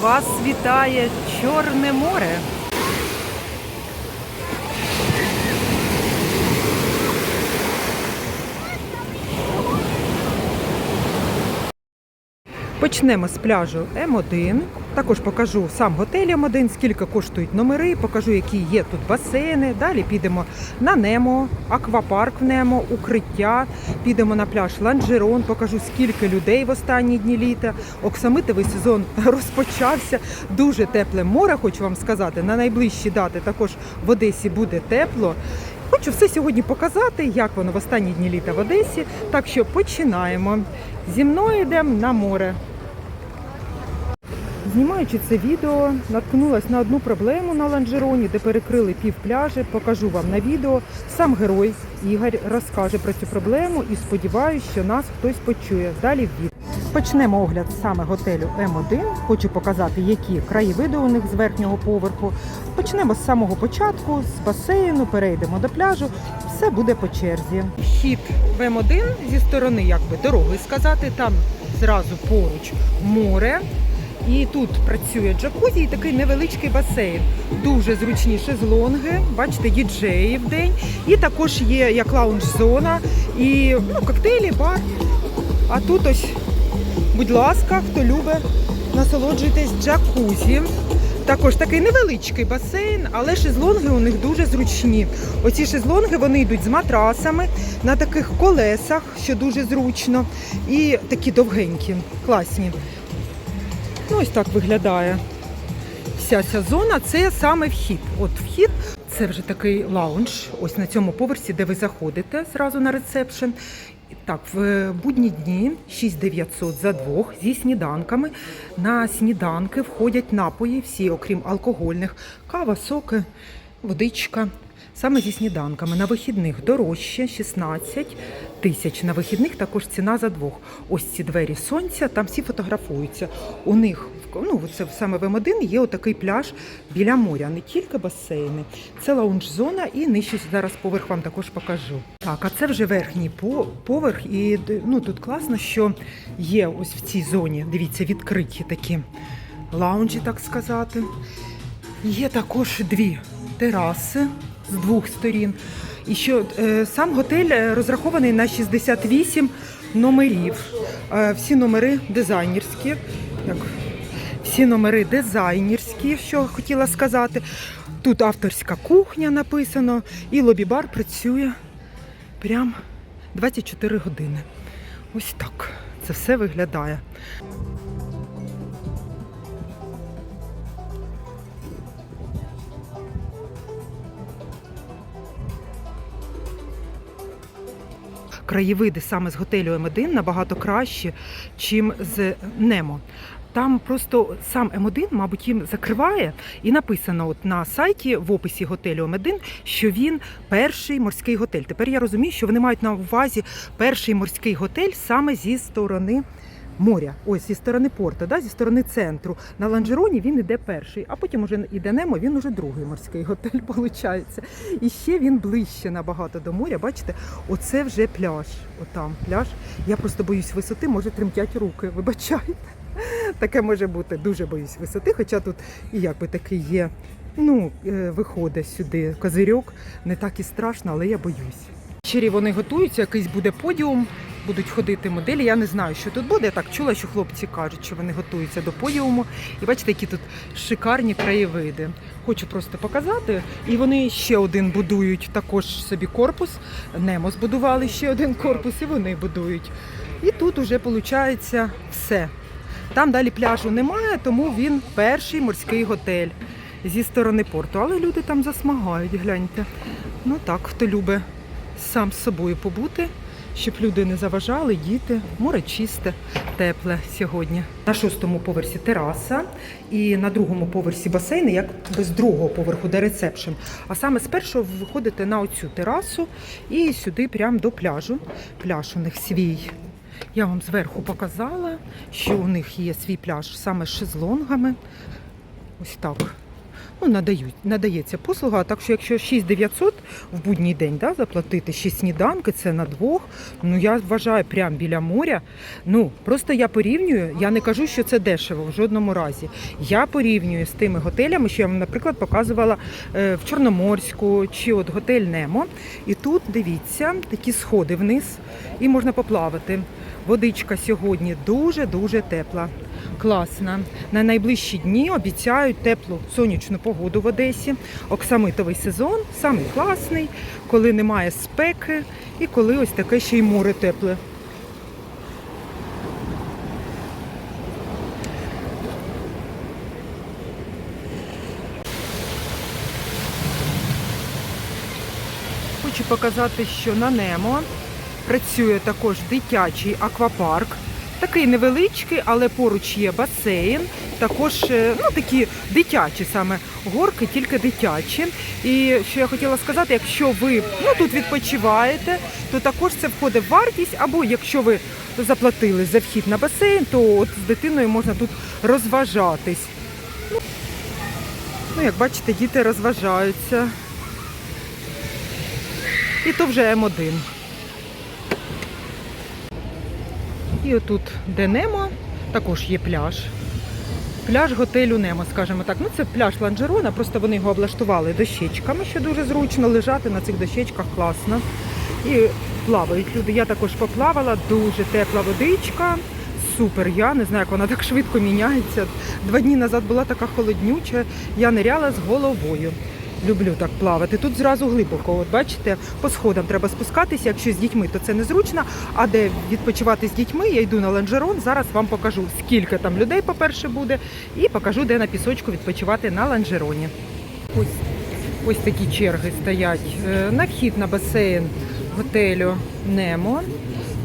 Вас вітає Чорне море. Почнемо з пляжу М1. Також покажу сам готель М1, скільки коштують номери, покажу, які є тут басейни. Далі підемо на Немо, аквапарк в Немо, укриття. Підемо на пляж Ланжерон, покажу, скільки людей в останні дні літа. Оксамитовий сезон розпочався. Дуже тепле море, хочу вам сказати. На найближчі дати також в Одесі буде тепло. Хочу все сьогодні показати, як воно в останні дні літа в Одесі. Так що починаємо. Зі мною йдемо на море. Знімаючи це відео, наткнулася на одну проблему на ланжероні, де перекрили пів пляжі. Покажу вам на відео. Сам герой Ігор розкаже про цю проблему і сподіваюся, що нас хтось почує. Далі в відео. Почнемо огляд саме готелю М1. Хочу показати, які краєвиди у них з верхнього поверху. Почнемо з самого початку, з басейну, перейдемо до пляжу. Все буде по черзі. Вхід в М1 зі сторони якби дороги сказати. Там зразу поруч море. І тут працює джакузі і такий невеличкий басейн. Дуже зручні шезлонги, бачите, діджеї в день. І також є як лаунж-зона, і ну, коктейлі, бар. А тут ось, будь ласка, хто любить, насолоджуйтесь джакузі. Також такий невеличкий басейн, але шезлонги у них дуже зручні. Оці шезлонги вони йдуть з матрасами на таких колесах, що дуже зручно, і такі довгенькі, класні. Ну, ось так виглядає вся ця зона. Це саме вхід. От вхід це вже такий лаунж. Ось на цьому поверсі, де ви заходите зразу на ресепшн. Так, в будні дні 6900 за двох зі сніданками. На сніданки входять напої, всі, окрім алкогольних, кава, соки, водичка. Саме зі сніданками. На вихідних дорожче 16 тисяч. На вихідних також ціна за двох. Ось ці двері сонця, там всі фотографуються. У них ну, це саме в М1 є отакий пляж біля моря, не тільки басейни. Це лаунж-зона і нижче зараз поверх вам також покажу. Так, а це вже верхній поверх. І ну, тут класно, що є ось в цій зоні, дивіться, відкриті такі лаунжі, так сказати. Є також дві тераси з двох сторін. І що е, сам готель е, розрахований на 68 номерів. Е, всі номери дизайнерські. Як? Всі номери дизайнерські, що хотіла сказати. Тут авторська кухня написано, і лобі-бар працює прям 24 години. Ось так це все виглядає. Краєвиди саме з готелю М1 набагато кращі, чим з Немо. Там просто сам М1, мабуть, їм закриває, і написано от на сайті в описі готелю М1, що він перший морський готель. Тепер я розумію, що вони мають на увазі перший морський готель саме зі сторони моря. Ось зі сторони порту, да, зі сторони центру. На Ланжероні він іде перший, а потім уже іде Немо, він уже другий морський готель, виходить. І ще він ближче набагато до моря. Бачите, оце вже пляж. Отам пляж. Я просто боюсь висоти, може тремтять руки. Вибачайте. Таке може бути. Дуже боюсь висоти, хоча тут і якби такий є. Ну, е, виходить сюди козирьок, не так і страшно, але я боюсь. Ввечері вони готуються, якийсь буде подіум, будуть ходити моделі. Я не знаю, що тут буде. Я так чула, що хлопці кажуть, що вони готуються до подіуму. І бачите, які тут шикарні краєвиди. Хочу просто показати. І вони ще один будують також собі корпус. Немо збудували ще один корпус, і вони будують. І тут уже виходить все. Там далі пляжу немає, тому він перший морський готель зі сторони порту. Але люди там засмагають, гляньте. Ну так, хто любить сам з собою побути, щоб люди не заважали, діти, море чисте, тепле сьогодні. На шостому поверсі тераса і на другому поверсі басейни, як без другого поверху, де ресепшн. А саме з першого ви виходите на оцю терасу і сюди прямо до пляжу. Пляж у них свій. Я вам зверху показала, що у них є свій пляж саме з шезлонгами. Ось так. Ну, надають, надається послуга. Так що якщо 6900 в будній день да, заплатити, ще сніданки, це на двох. Ну я вважаю, прямо біля моря. Ну просто я порівнюю. Я не кажу, що це дешево в жодному разі. Я порівнюю з тими готелями, що я вам, наприклад, показувала е, в Чорноморську чи от готель Немо. І тут дивіться такі сходи вниз, і можна поплавати. Водичка сьогодні дуже дуже тепла. Класна. На найближчі дні обіцяють теплу сонячну погоду в Одесі. Оксамитовий сезон самий класний, коли немає спеки і коли ось таке ще й море тепле. Хочу показати, що на Немо працює також дитячий аквапарк. Такий невеличкий, але поруч є басейн. Також е, ну, такі дитячі саме горки, тільки дитячі. І що я хотіла сказати, якщо ви ну, тут відпочиваєте, то також це входить в вартість, або якщо ви заплатили за вхід на басейн, то от з дитиною можна тут розважатись. Ну, як бачите, діти розважаються. І то вже М1. І отут, де Немо, також є пляж. Пляж готелю Немо, скажімо так. Ну це пляж Ланжерона, просто вони його облаштували дощечками, що дуже зручно лежати на цих дощечках класно. І плавають люди. Я також поплавала, дуже тепла водичка. Супер, я не знаю, як вона так швидко міняється. Два дні назад була така холоднюча, я ниряла з головою. Люблю так плавати. Тут зразу глибоко. От бачите, по сходам треба спускатися. Якщо з дітьми, то це незручно. А де відпочивати з дітьми, я йду на ланжерон. Зараз вам покажу, скільки там людей, по-перше, буде, і покажу, де на пісочку відпочивати на ланжероні. Ось, ось такі черги стоять е, на вхід на басейн готелю Немо.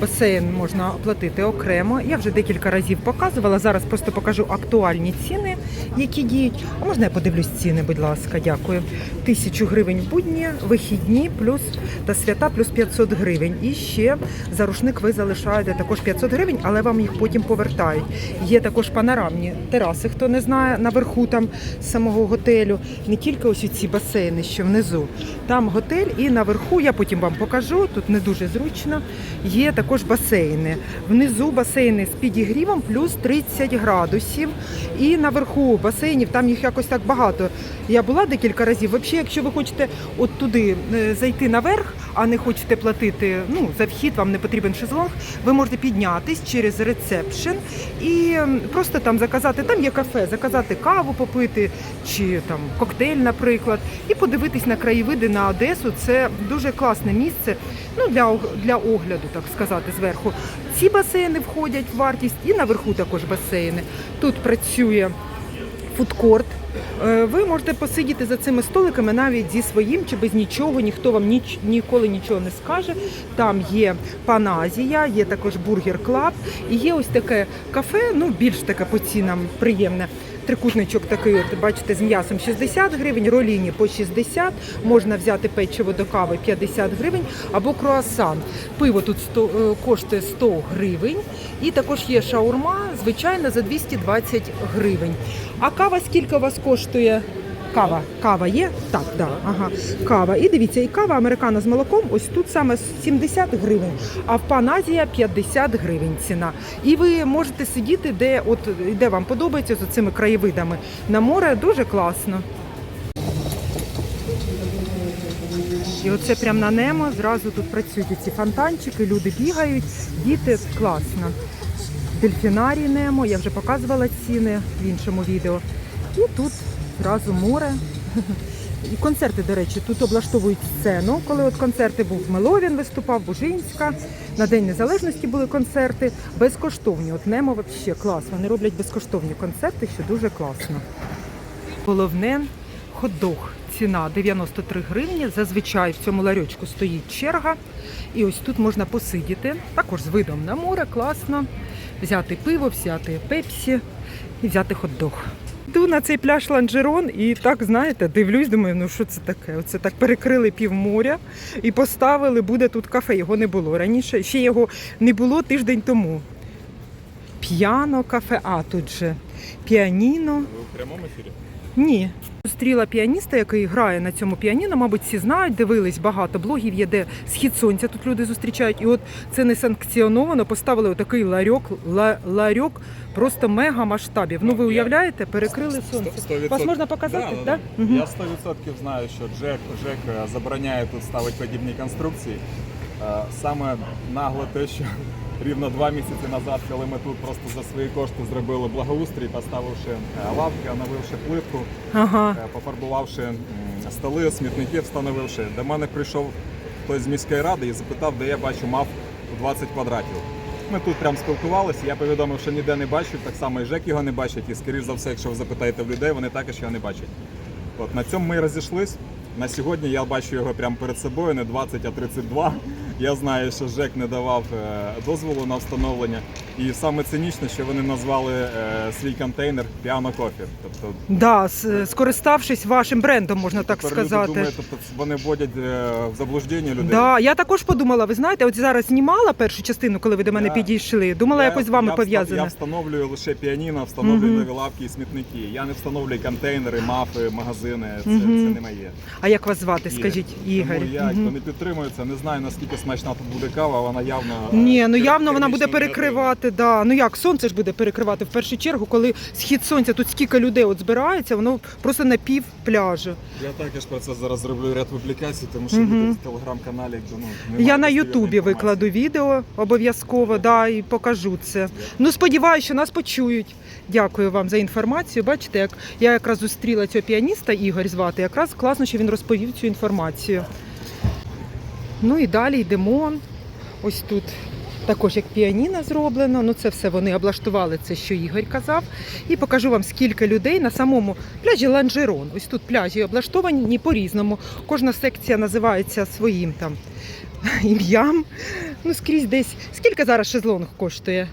Басейн можна оплатити окремо. Я вже декілька разів показувала. Зараз просто покажу актуальні ціни, які діють. А можна я подивлюсь ціни, будь ласка, дякую. Тисячу гривень будні, вихідні плюс та свята плюс 500 гривень. І ще за рушник ви залишаєте також 500 гривень, але вам їх потім повертають. Є також панорамні тераси, хто не знає, наверху там самого готелю. Не тільки ось ці басейни, що внизу. Там готель і наверху, я потім вам покажу, тут не дуже зручно. Є також басейни. Внизу басейни з підігрівом плюс 30 градусів. І наверху басейнів, там їх якось так багато. Я була декілька разів. Взагалі, якщо ви хочете от туди е, зайти наверх, а не хочете платити ну, за вхід, вам не потрібен шезлонг, ви можете піднятись через ресепшн і просто там заказати, там є кафе, заказати каву попити чи там коктейль, наприклад, і подивитись на краєвиди на Одесу. Це дуже класне місце ну, для, для огляду, так сказати, зверху. Ці басейни входять в вартість і наверху також басейни. Тут працює фудкорт. Е, Ви можете посидіти за цими столиками навіть зі своїм чи без нічого, ніхто вам ніч, ніколи нічого не скаже. Там є паназія, є також бургер клаб і є ось таке кафе, ну більш таке по цінам приємне. Трикутничок такий, от, бачите, з м'ясом 60 гривень, роліні по 60, можна взяти печиво до кави 50 гривень або круасан. Пиво тут 100, е, коштує 100 гривень. І також є шаурма, звичайно, за 220 гривень. А кава скільки у вас коштує? Кава, кава є? Так, да, ага. Кава. І дивіться, і кава американо з молоком, ось тут саме 70 гривень, а в Паназія 50 гривень ціна. І ви можете сидіти, де от де вам подобається з цими краєвидами на море. Дуже класно. І оце прямо на немо зразу тут працюють ці фонтанчики, люди бігають, діти класно. Дельфінарій Немо, я вже показувала ціни в іншому відео. І тут зразу море. І концерти, до речі, тут облаштовують сцену. Коли от концерти був Меловін, виступав, Бужинська. На День Незалежності були концерти безкоштовні. От Немо взагалі клас. Вони роблять безкоштовні концерти, що дуже класно. Головне хот-дог. Ціна 93 гривні. Зазвичай в цьому ларьочку стоїть черга. І ось тут можна посидіти. Також з видом на море, класно. Взяти пиво, взяти пепсі і взяти хот-дог. Йду на цей пляж Ланжерон і так, знаєте, дивлюсь, думаю, ну що це таке? Оце так перекрили пів моря і поставили, буде тут кафе. Його не було раніше. Ще його не було тиждень тому. П'яно кафе, а тут же піаніно. Ви в прямому ефірі? Ні, Зустріла піаніста, який грає на цьому піаніно. Мабуть, всі знають, дивились багато блогів. Є де схід сонця. Тут люди зустрічають. І от це не санкціоновано. Поставили отакий ларьок, ла, ларьок просто мега масштабів. Ну ви Я- уявляєте, перекрили сонце. Вас можна показати? Да, Да? да, Мгм. Я 100% знаю, що Джек, Джек е, забороняє тут ставити подібні конструкції. Е, Саме нагло те, що рівно два місяці назад, коли ми тут просто за свої кошти зробили благоустрій, поставивши е, лавки, оновивши плитку, Ага. е, пофарбувавши столи, смітники встановивши. До мене прийшов хтось з міської ради і запитав, де я бачу мав 20 квадратів. Ми тут прям спілкувалися, я повідомив, що ніде не бачив, так само і Жек його не бачить, і скоріш за все, якщо ви запитаєте в людей, вони також його не бачать. От на цьому ми розійшлись. На сьогодні я бачу його прямо перед собою, не 20, а 32. Я знаю, що Жек не давав е, дозволу на встановлення. І саме цинічне, що вони назвали е, свій контейнер Piano Coffee. Тобто Да, скориставшись вашим брендом, можна так тепер люди думають, тобто вони вводять е, в заблуждення людей. Да, я також подумала, ви знаєте, от зараз знімала першу частину, коли ви до мене Я- підійшли. Думала, якось з вами я пов'язане. Я встановлюю лише піаніно, встановлюю нові лавки і смітники. Я не встановлюю контейнери, мафи, магазини. Це, Мгм. це не моє. А як вас звати? Скажіть, Ігор. Тому я Мгм. хто не підтримує це, не знаю наскільки смачна тут буде кава, вона явно. е, Ні, ну явно вона буде перекривати. Да. Ну як сонце ж буде перекривати в першу чергу, коли схід сонця, тут скільки людей от збирається, воно просто на пів пляжу. Я також про це зараз зроблю ряд публікацій, тому що Мгм. тут в телеграм-каналі ну, немає Я на достовірної Ютубі інформації. викладу відео обов'язково, да, і покажу це. Ну сподіваюся, що нас почують. Дякую вам за інформацію. Бачите, як я якраз зустріла цього піаніста Ігор звати. Якраз класно, що він розповів цю інформацію. Ну і далі йдемо. Ось тут також як піаніно зроблено. Ну це все вони облаштували це, що Ігор казав. І покажу вам, скільки людей на самому пляжі Ланжерон. Ось тут пляжі облаштовані по-різному. Кожна секція називається своїм там ім'ям. Ну, скрізь десь. Скільки зараз шезлонг коштує?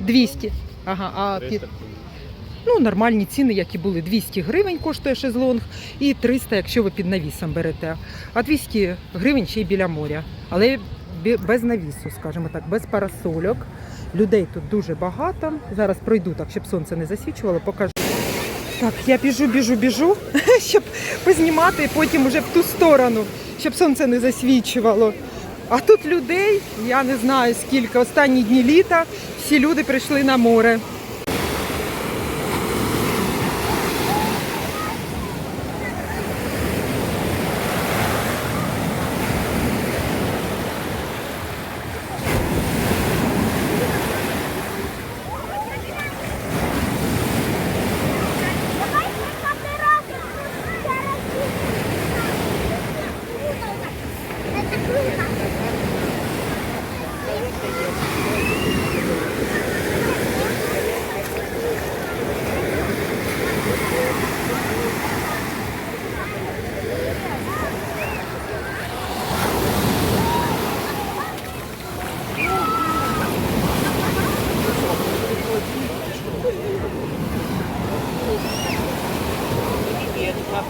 200. Ага, а під... Ну, нормальні ціни, які були. 200 гривень коштує шезлонг і 300, якщо ви під навісом берете. А 200 гривень ще й біля моря. Але без навісу, скажімо так, без парасольок. Людей тут дуже багато. Зараз пройду так, щоб сонце не засвічувало, покажу. Так, я біжу, біжу, біжу, щоб познімати потім уже в ту сторону, щоб сонце не засвічувало. А тут людей, я не знаю скільки, останні дні літа всі люди прийшли на море.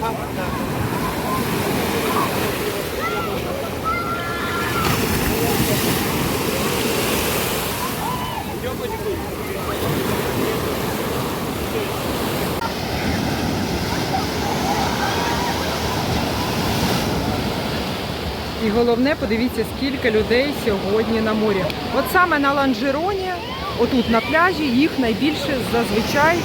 І головне, подивіться, скільки людей сьогодні на морі. От саме на Ланжероні, отут на пляжі, їх найбільше зазвичай.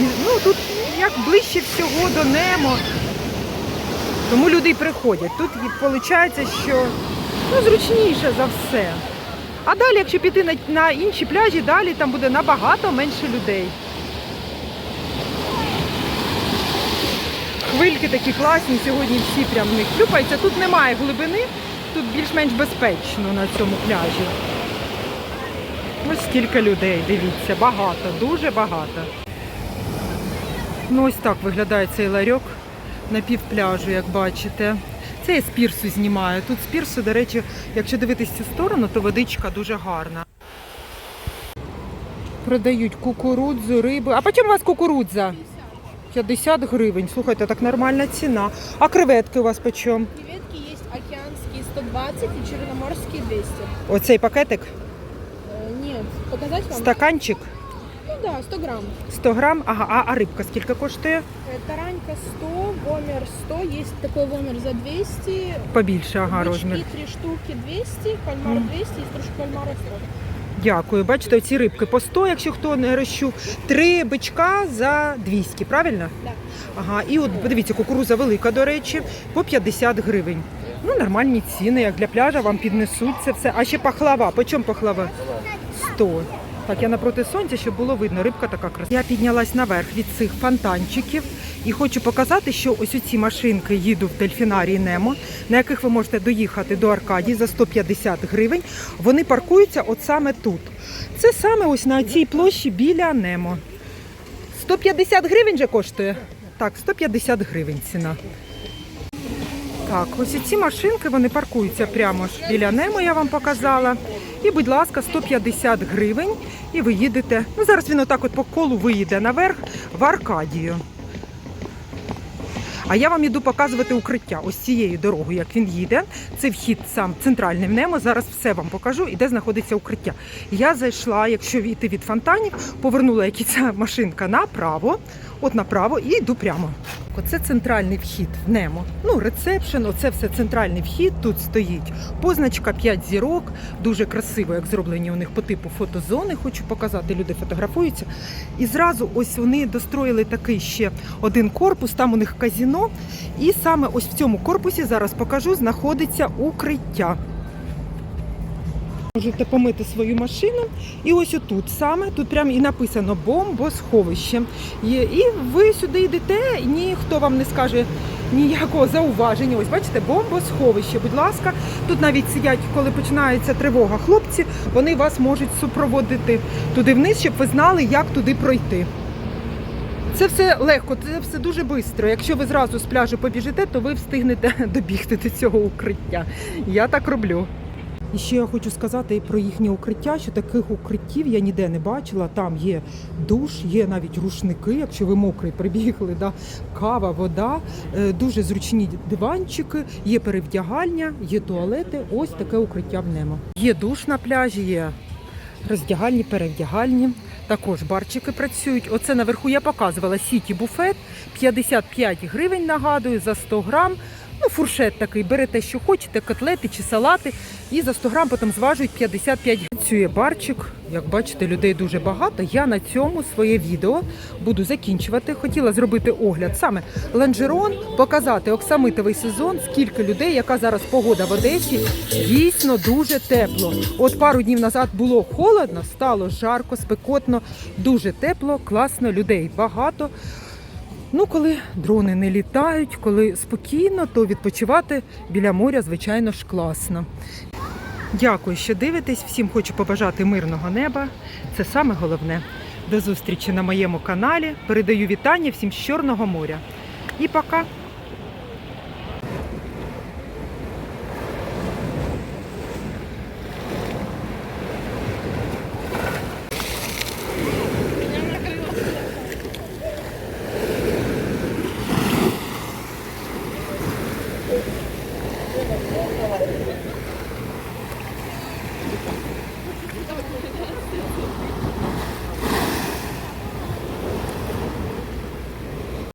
Ну тут як ближче всього до Немо. Тому люди й приходять. Тут виходить, що ну, зручніше за все. А далі, якщо піти на, на інші пляжі, далі там буде набагато менше людей. Хвильки такі класні, сьогодні всі прям в них плюпаються. Тут немає глибини, тут більш-менш безпечно на цьому пляжі. Ось скільки людей, дивіться, багато, дуже багато. Ну ось так виглядає цей ларьок на півпляжу, як бачите. Це я з пірсу знімаю. Тут з пірсу, до речі, якщо дивитись цю сторону, то водичка дуже гарна. Продають кукурудзу, рибу. А по чому у вас кукурудза? 50 гривень. Слухайте, так нормальна ціна. А креветки у вас по чому? Креветки есть океанские 120 и черноморские 200. Оцей пакетик, Э, нет, показать вам? стаканчик. Ну да, 100 грамм. 100 грам. Ага, а, а рибка скільки коштує? Э, Таранька 100, вомер 100. Есть такой вомер за 200. Побільше, ага, розмір. 3 штуки 200, кальмар 200 и стружка кальмара 100. Дякую. Бачите, ці рибки по 100, якщо хто не розчув. Три бичка за 200, правильно? Да. Ага, і от подивіться, кукуруза велика, до речі, по 50 гривень. Ну, нормальні ціни, як для пляжа, вам піднесуть це все. А ще пахлава. По чому пахлава? 100. Так, я напроти сонця, щоб було видно, рибка така красива. Я піднялась наверх від цих фонтанчиків і хочу показати, що ось ці машинки їду в дельфінарії Немо, на яких ви можете доїхати до Аркадії за 150 гривень. Вони паркуються от саме тут. Це саме ось на цій площі біля Немо. 150 гривень же коштує? Так, 150 гривень ціна. Так, ось ці машинки вони паркуються прямо ж біля Немо, я вам показала. І, будь ласка, 150 гривень. І ви їдете. Ну, зараз він отак от по колу виїде наверх в Аркадію. А я вам іду показувати укриття ось цією дорогою, як він їде. Це вхід сам центральний в Немо. Зараз все вам покажу і де знаходиться укриття. Я зайшла, якщо йти від фонтанів, повернула як і ця машинка направо, от направо і йду прямо. Оце центральний вхід в Немо. Ну, рецепшн, оце все центральний вхід. Тут стоїть позначка 5 зірок. Дуже красиво, як зроблені у них по типу фотозони. Хочу показати, люди фотографуються. І зразу ось вони достроїли такий ще один корпус, там у них казіно. І саме ось в цьому корпусі зараз покажу, знаходиться укриття. Можете помити свою машину. І ось отут саме, тут прямо і написано бомбосховище. І ви сюди йдете, ніхто вам не скаже ніякого зауваження. Ось бачите, бомбосховище, будь ласка. Тут навіть сидять, коли починається тривога, хлопці, вони вас можуть супроводити туди вниз, щоб ви знали, як туди пройти. Це все легко, це все дуже швидко. Якщо ви зразу з пляжу побіжите, то ви встигнете добігти до цього укриття. Я так роблю. І ще я хочу сказати про їхнє укриття, що таких укриттів я ніде не бачила. Там є душ, є навіть рушники, якщо ви мокрий прибігли, да? кава, вода, е, дуже зручні диванчики, є перевдягальня, є туалети. Ось таке укриття в Немо. Є душ на пляжі, є роздягальні, перевдягальні. Також барчики працюють. Оце наверху я показувала сіті буфет 55 гривень, нагадую, за 100 грам. Ну, фуршет такий, берете, що хочете, котлети чи салати, і за 100 грам потім зважують 55 гривень. Працює барчик. Як бачите, людей дуже багато. Я на цьому своє відео буду закінчувати. Хотіла зробити огляд саме ланжерон, показати оксамитовий сезон, скільки людей, яка зараз погода в Одесі. Дійсно дуже тепло. От пару днів назад було холодно, стало жарко, спекотно, дуже тепло, класно, людей багато. Ну, коли дрони не літають, коли спокійно, то відпочивати біля моря, звичайно ж, класно. Дякую, що дивитесь. Всім хочу побажати мирного неба. Це саме головне. До зустрічі на моєму каналі. Передаю вітання всім з Чорного моря. І пока!